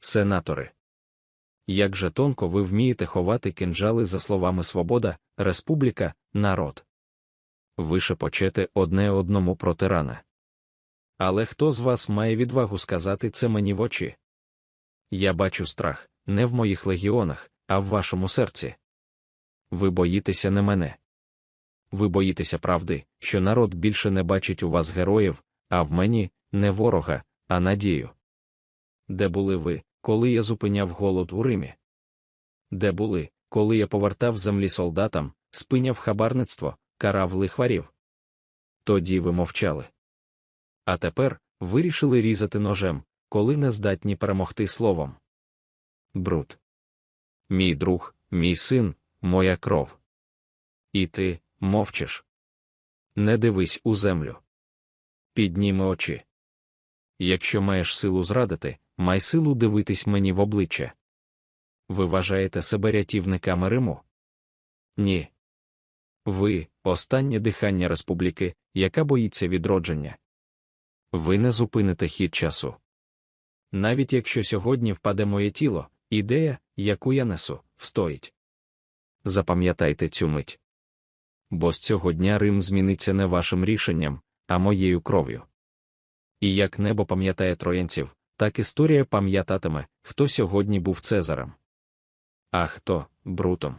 сенатори. Як же тонко ви вмієте ховати кинджали за словами свобода, республіка, народ. Ви шепочете одне одному про тирана. Але хто з вас має відвагу сказати це мені в очі? Я бачу страх не в моїх легіонах, а в вашому серці. Ви боїтеся не мене. Ви боїтеся правди, що народ більше не бачить у вас героїв, а в мені не ворога, а надію. Де були ви, коли я зупиняв голод у Римі? Де були, коли я повертав землі солдатам, спиняв хабарництво, карав лихварів? Тоді ви мовчали. А тепер вирішили різати ножем, коли не здатні перемогти словом. Бруд. Мій друг, мій син, моя кров. І ти мовчиш. Не дивись у землю. Підніми очі. Якщо маєш силу зрадити, май силу дивитись мені в обличчя. Ви вважаєте себе рятівниками Риму? Ні. Ви останнє дихання республіки, яка боїться відродження. Ви не зупините хід часу. Навіть якщо сьогодні впаде моє тіло, ідея, яку я несу, встоїть. Запам'ятайте цю мить. Бо з цього дня Рим зміниться не вашим рішенням, а моєю кров'ю. І як небо пам'ятає троянців, так історія пам'ятатиме, хто сьогодні був Цезарем. А хто брутом.